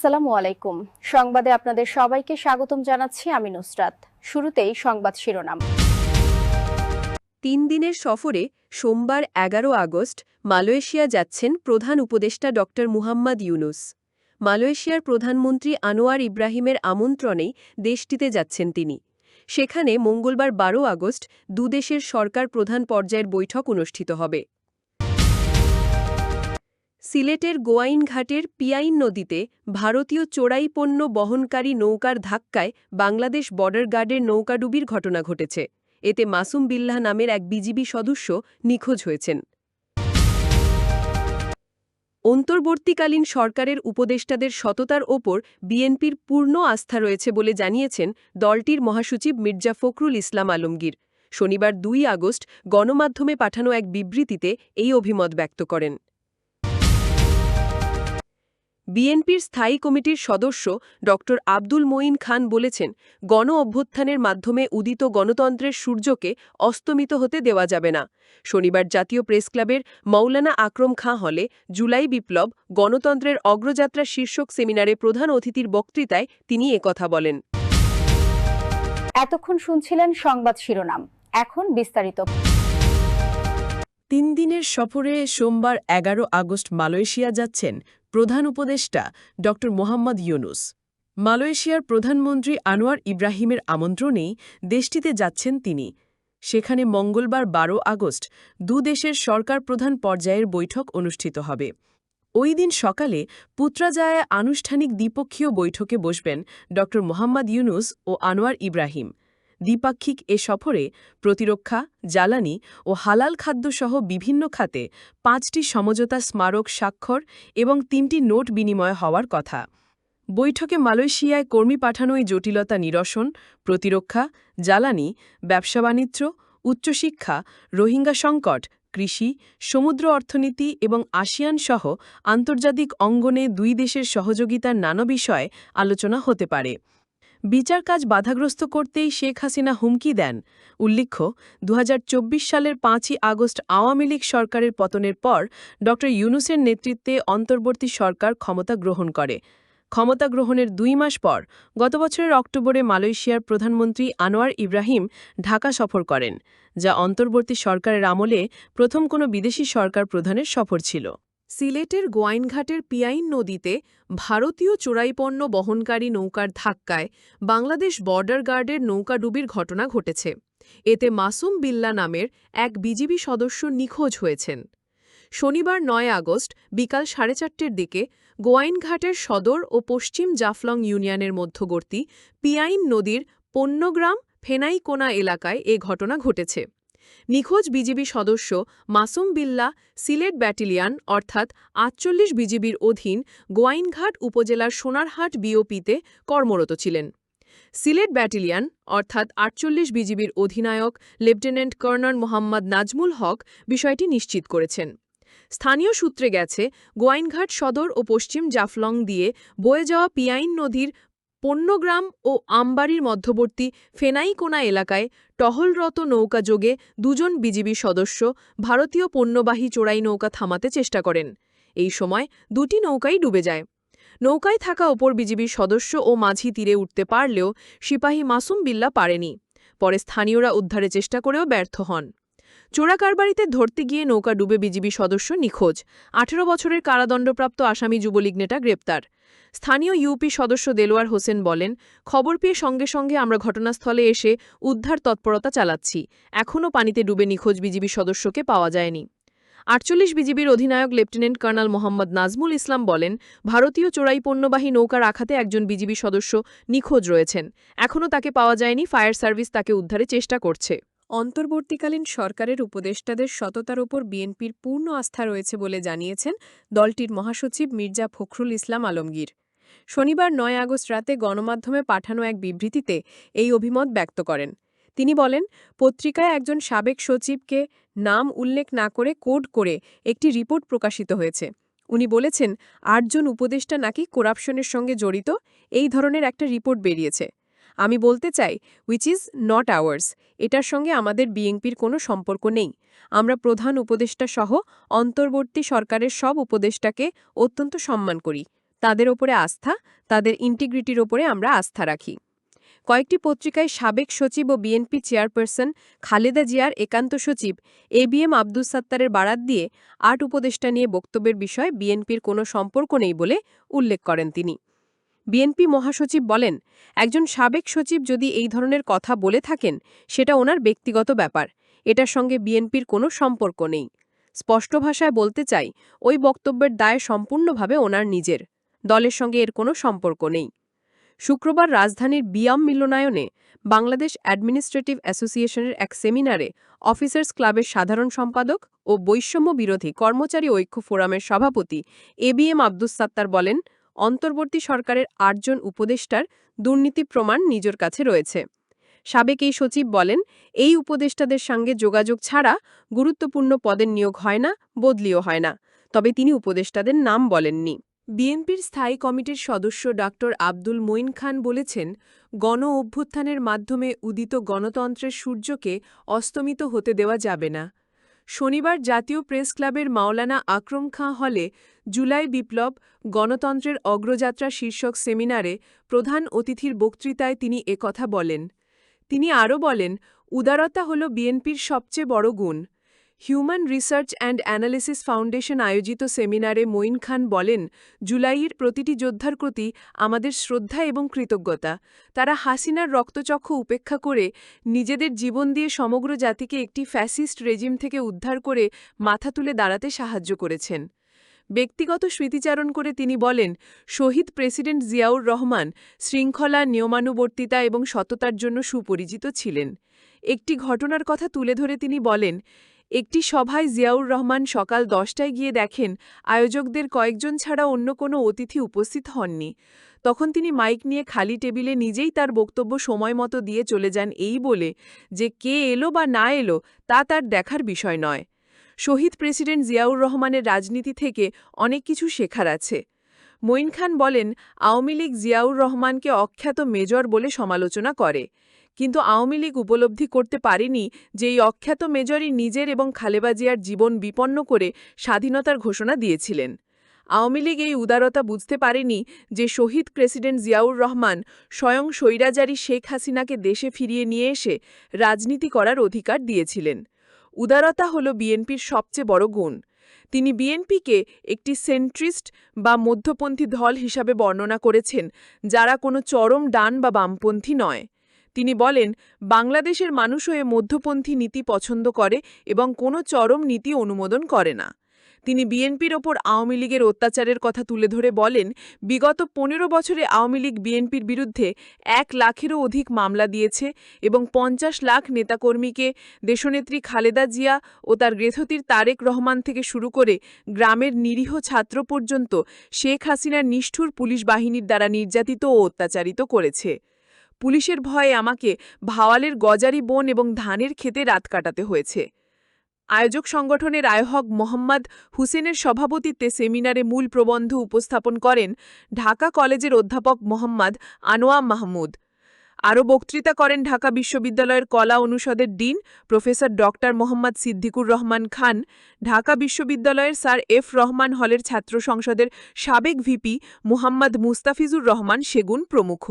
আসসালামু আলাইকুম। সংবাদে আপনাদের সবাইকে স্বাগতম জানাচ্ছি আমি নুসরাত। শুরুতেই সংবাদ শিরোনাম। তিন দিনের সফরে সোমবার এগারো আগস্ট মালয়েশিয়া যাচ্ছেন প্রধান উপদেষ্টা ড মুহাম্মদ ইউনুস। মালয়েশিয়ার প্রধানমন্ত্রী আনোয়ার ইব্রাহিমের আমন্ত্রণেই দেশটিতে যাচ্ছেন তিনি। সেখানে মঙ্গলবার বারো আগস্ট দুদেশের সরকার প্রধান পর্যায়ের বৈঠক অনুষ্ঠিত হবে। সিলেটের গোয়াইনঘাটের পিয়াইন নদীতে ভারতীয় চোরাই পণ্য বহনকারী নৌকার ধাক্কায় বাংলাদেশ বর্ডার গার্ডের নৌকাডুবির ঘটনা ঘটেছে। এতে মাসুম বিল্লাহ নামের এক বিজিবি সদস্য নিখোঁজ হয়েছেন। অন্তর্বর্তীকালীন সরকারের উপদেষ্টাদের সততার ওপর বিএনপির পূর্ণ আস্থা রয়েছে বলে জানিয়েছেন দলটির মহাসচিব মির্জা ফখরুল ইসলাম আলমগীর। শনিবার দুই আগস্ট গণমাধ্যমে পাঠানো এক বিবৃতিতে এই অভিমত ব্যক্ত করেন। বিএনপির স্থায়ী কমিটির সদস্য ড. আব্দুল মঈন খান বলেছেন, গণ অভ্যুত্থানের মাধ্যমে উদিত গণতন্ত্রের সূর্যকে অস্তমিত হতে দেওয়া যাবে না। শনিবার জাতীয় প্রেসক্লাবের মৌলানা আকরম খাঁ হলে জুলাই বিপ্লব গণতন্ত্রের অগ্রযাত্রা শীর্ষক সেমিনারে প্রধান অতিথির বক্তৃতায় তিনি একথা বলেন। এতক্ষণ শুনছিলেন সংবাদ শিরোনাম। এখন বিস্তারিত। তিন দিনের সফরে সোমবার এগারো আগস্ট মালয়েশিয়া যাচ্ছেন প্রধান উপদেষ্টা ড মোহাম্মদ ইউনুস। মালয়েশিয়ার প্রধানমন্ত্রী আনোয়ার ইব্রাহিমের আমন্ত্রণেই দেশটিতে যাচ্ছেন তিনি। সেখানে মঙ্গলবার বারো আগস্ট দুদেশের সরকার প্রধান পর্যায়ের বৈঠক অনুষ্ঠিত হবে। ওই দিন সকালে পুত্রাজায় আনুষ্ঠানিক দ্বিপক্ষীয় বৈঠকে বসবেন ড মোহাম্মদ ইউনুস ও আনোয়ার ইব্রাহিম। দ্বিপাক্ষিক এ সফরে প্রতিরক্ষা, জ্বালানি ও হালাল খাদ্যসহ বিভিন্ন খাতে পাঁচটি সমঝোতা স্মারক স্বাক্ষর এবং তিনটি নোট বিনিময় হওয়ার কথা। বৈঠকে মালয়েশিয়ায় কর্মী পাঠানোই জটিলতা নিরসন, প্রতিরক্ষা, জ্বালানি, ব্যবসা বাণিজ্য, উচ্চশিক্ষা, রোহিঙ্গা সংকট, কৃষি, সমুদ্র অর্থনীতি এবং আসিয়ান সহ আন্তর্জাতিক অঙ্গনে দুই দেশের সহযোগিতার নানা বিষয়ে আলোচনা হতে পারে। বিচার কাজ বাধাগ্রস্ত করতেই শেখ হাসিনা হুমকি দেন। উল্লেখ্য দু হাজার চব্বিশ সালের পাঁচই আগস্ট আওয়ামী লীগ সরকারের পতনের পর ড. ইউনুসের নেতৃত্বে অন্তর্বর্তী সরকার ক্ষমতা গ্রহণ করে। ক্ষমতা গ্রহণের দুই মাস পর গত বছরের অক্টোবরে মালয়েশিয়ার প্রধানমন্ত্রী আনোয়ার ইব্রাহিম ঢাকা সফর করেন, যা অন্তর্বর্তী সরকারের আমলে প্রথম কোনো বিদেশি সরকার প্রধানের সফর ছিল। সিলেটের গোয়াইনঘাটের পিয়াইন নদীতে ভারতীয় চোরাইপণ্য বহনকারী নৌকার ধাক্কায় বাংলাদেশ বর্ডার গার্ডের নৌকাডুবির ঘটনা ঘটেছে। এতে মাসুম বিল্লা নামের এক বিজিবি সদস্য নিখোঁজ হয়েছেন। শনিবার নয় আগস্ট বিকাল সাড়ে চারটের দিকে গোয়াইনঘাটের সদর ও পশ্চিম জাফলং ইউনিয়নের মধ্যবর্তী পিয়াইন নদীর পণ্যগ্রাম ফেনাইকোনা এলাকায় এ ঘটনা ঘটেছে। নিখোঁজ বিজিবি সদস্য মাসুম বিল্লা সিলেট ব্যাটালিয়ান, অর্থাৎ আটচল্লিশ বিজিবির অধীন গোয়াইনঘাট উপজেলার সোনারহাট বিওপিতে কর্মরত ছিলেন। সিলেট ব্যাটালিয়ান, অর্থাৎ আটচল্লিশ বিজিবির অধিনায়ক লেফটেন্যান্ট কর্নাল মোহাম্মদ নাজমুল হক বিষয়টি নিশ্চিত করেছেন। স্থানীয় সূত্রে গেছে, গোয়াইনঘাট সদর ও পশ্চিম জাফলং দিয়ে বয়ে যাওয়া পিয়াইন নদীর পণ্যগ্রাম ও আমবাড়ির মধ্যবর্তী ফেনাইকোনা এলাকায় টহলরত নৌকাযোগে দুজন বিজিবি সদস্য ভারতীয় পণ্যবাহী চোরাই নৌকা থামাতে চেষ্টা করেন। এই সময় দুটি নৌকাই ডুবে যায়। নৌকায় থাকা ওপর বিজিবির সদস্য ও মাঝি তীরে উঠতে পারলেও সিপাহী মাসুম বিল্লা পারেনি। পরে স্থানীয়রা উদ্ধারে চেষ্টা করেও ব্যর্থ হন। চোরাকারবারিতে ধরতে গিয়ে নৌকা ডুবে বিজিবি সদস্য নিখোঁজ। আঠেরো বছরের কারাদণ্ডপ্রাপ্ত আসামি যুবলীগ নেতা গ্রেপ্তার। স্থানীয় ইউপি সদস্য দেলোয়ার হোসেন বলেন, খবর পেয়ে সঙ্গে সঙ্গে আমরা ঘটনাস্থলে এসে উদ্ধার তৎপরতা চালাচ্ছি। এখনও পানিতে ডুবে নিখোঁজ বিজিবি সদস্যকে পাওয়া যায়নি। আটচল্লিশ বিজিবির অধিনায়ক লেফটেন্যান্ট কর্নাল মোহাম্মদ নাজমুল ইসলাম বলেন, ভারতীয় চোরাই পণ্যবাহী নৌকার আঘাতে একজন বিজিবি সদস্য নিখোঁজ রয়েছেন। এখনও তাকে পাওয়া যায়নি, ফায়ার সার্ভিস তাকে উদ্ধারে চেষ্টা করছে। অন্তর্বর্তীকালীন সরকারের উপদেষ্টাদের সততার ওপর বিএনপির পূর্ণ আস্থা রয়েছে বলে জানিয়েছেন দলটির মহাসচিব মির্জা ফখরুল ইসলাম আলমগীর। শনিবার নয় আগস্ট রাতে গণমাধ্যমে পাঠানো এক বিবৃতিতে এই অভিমত ব্যক্ত করেন। তিনি বলেন, পত্রিকায় একজন সাবেক সচিবকে নাম উল্লেখ না করে কোড করে একটি রিপোর্ট প্রকাশিত হয়েছে। উনি বলেছেন, আটজন উপদেষ্টা নাকি করাপশনের সঙ্গে জড়িত, এই ধরনের একটা রিপোর্ট বেরিয়েছে। আমি বলতে চাই উইচ ইজ নট আওয়ার্স এটার সঙ্গে আমাদের বিএনপির কোনো সম্পর্ক নেই। আমরা প্রধান উপদেষ্টা সহ অন্তর্বর্তী সরকারের সব উপদেষ্টাকে অত্যন্ত সম্মান করি। তাদের ওপরে আস্থা, তাদের ইন্টিগ্রিটির ওপরে আমরা আস্থা রাখি। কয়েকটি পত্রিকায় সাবেক সচিব ও বিএনপি চেয়ারপারসন খালেদা জিয়ার একান্ত সচিব এ বি এম আব্দুস সাত্তারের বারাত দিয়ে আট উপদেষ্টা নিয়ে বক্তব্যের বিষয়ে বিএনপির কোনো সম্পর্ক নেই বলে উল্লেখ করেন তিনি। বিএনপি মহাসচিব বলেন, একজন সাবেক সচিব যদি এই ধরনের কথা বলে থাকেন, সেটা ওনার ব্যক্তিগত ব্যাপার। এটার সঙ্গে বিএনপির কোনো সম্পর্ক নেই। স্পষ্ট ভাষায় বলতে চাই, ওই বক্তব্যের দায় সম্পূর্ণভাবে ওনার নিজের। দলের সঙ্গে এর কোনো সম্পর্ক নেই। শুক্রবার রাজধানীর বিয়াম মিলনায়নে বাংলাদেশ অ্যাডমিনিস্ট্রেটিভ অ্যাসোসিয়েশনের এক সেমিনারে অফিসার্স ক্লাবের সাধারণ সম্পাদক ও বৈষম্য বিরোধী কর্মচারী ঐক্য ফোরামের সভাপতি A B M Abdus Sattar বলেন, অন্তর্বর্তী সরকারের আটজন উপদেষ্টার দুর্নীতি প্রমাণ নিজের কাছে রয়েছে। সাবেক এই সচিব বলেন, এই উপদেষ্টাদের সঙ্গে যোগাযোগ ছাড়া গুরুত্বপূর্ণ পদের নিয়োগ হয় না, বদলিও হয় না, তবে তিনি উপদেষ্টাদের নাম বলেননি। বিএনপির স্থায়ী কমিটির সদস্য ডাক্তার আব্দুল মঈন খান বলেছেন, গণ অভ্যুত্থানের মাধ্যমে উদিত গণতন্ত্রের সূর্যকে অস্তমিত হতে দেওয়া যাবে না। শনিবার জাতীয় প্রেস ক্লাবের মাওলানা আকরম খাঁ হলে জুলাই বিপ্লব গণতন্ত্রের অগ্রযাত্রা শীর্ষক সেমিনারে প্রধান অতিথির বক্তৃতায় তিনি একথা বলেন। তিনি আরও বলেন, উদারতা হল বিএনপির সবচেয়ে বড় গুণ। Human research and analysis foundation আয়োজিত সেমিনারে মঈন খান বলেন, জুলাইয়ের প্রতিটি যোদ্ধার প্রতি আমাদের শ্রদ্ধা এবং কৃতজ্ঞতা। তারা হাসিনার রক্তচক্ষু উপেক্ষা করে নিজেদের জীবন দিয়ে সমগ্র জাতিকে একটি ফ্যাসিস্ট রেজিম থেকে উদ্ধার করে মাথা তুলে দাঁড়াতে সাহায্য করেছেন। ব্যক্তিগত স্মৃতিচারণ করে তিনি বলেন, শহীদ প্রেসিডেন্ট জিয়াউর রহমান শৃঙ্খলা, নিয়মানুবর্তিতা এবং সততার জন্য সুপরিচিত ছিলেন। একটি ঘটনার কথা তুলে ধরে তিনি বলেন একটি সভায় জিয়াউর রহমান সকাল দশটায় গিয়ে দেখেন, আয়োজকদের কয়েকজন ছাড়া অন্য কোনো অতিথি উপস্থিত হননি। তখন তিনি মাইক নিয়ে খালি টেবিলে নিজেই তার বক্তব্য সময় মতো দিয়ে চলে যান এই বলে যে কে এলো বা না এলো তা তার দেখার বিষয় নয়। শহীদ প্রেসিডেন্ট জিয়াউর রহমানের রাজনীতি থেকে অনেক কিছু শেখার আছে। মঈন খান বলেন, আওয়ামী লীগ জিয়াউর রহমানকে অখ্যাত মেজর বলে সমালোচনা করে। কিন্তু আওয়ামী লীগ উপলব্ধি করতে পারেনি যে এই অখ্যাত মেজরই নিজের এবং খালেবা জিয়ার জীবন বিপন্ন করে স্বাধীনতার ঘোষণা দিয়েছিলেন। আওয়ামী লীগ এই উদারতা বুঝতে পারেনি যে শহীদ প্রেসিডেন্ট জিয়াউর রহমান স্বয়ং স্বৈরাজারী শেখ হাসিনাকে দেশে ফিরিয়ে নিয়ে এসে রাজনীতি করার অধিকার দিয়েছিলেন। উদারতা হল বিএনপির সবচেয়ে বড় গুণ। তিনি বিএনপিকে একটি সেন্ট্রিস্ট বা মধ্যপন্থী দল হিসাবে বর্ণনা করেছেন, যারা কোনো চরম ডান বা বামপন্থী নয়। তিনি বলেন, বাংলাদেশের মানুষ হয়ে মধ্যপন্থী নীতি পছন্দ করে এবং কোনো চরম নীতি অনুমোদন করে না। তিনি বিএনপির ওপর আওয়ামী লীগের অত্যাচারের কথা তুলে ধরে বলেন, বিগত পনেরো বছরে আওয়ামী লীগ বিএনপির বিরুদ্ধে এক লাখেরও অধিক মামলা দিয়েছে এবং পঞ্চাশ লাখ নেতাকর্মীকে দেশনেত্রী খালেদা জিয়া ও তার গ্রেথতির তারেক রহমান থেকে শুরু করে গ্রামের নিরীহ ছাত্র পর্যন্ত শেখ হাসিনার নিষ্ঠুর পুলিশ বাহিনীর দ্বারা নির্যাতিত ও অত্যাচারিত করেছে। পুলিশের ভয়ে আমাকে ভাওয়ালের গজারি বন এবং ধানের খেতে রাত কাটাতে হয়েছে। আয়োজক সংগঠনের আয়োহক মোহাম্মদ হুসেনের সভাপতিত্বে সেমিনারে মূল প্রবন্ধ উপস্থাপন করেন ঢাকা কলেজের অধ্যাপক মোহাম্মদ আনোয়াম মাহমুদ। আরও বক্তৃতা করেন ঢাকা বিশ্ববিদ্যালয়ের কলা অনুষদের dean professor doctor Mohammad Siddiqur Rahman Khan, Dhaka বিশ্ববিদ্যালয়ের স্যার এফ রহমান হলের ছাত্র সংসদের সাবেক ভিপি মুহাম্মদ মুস্তাফিজুর রহমান সেগুন প্রমুখ।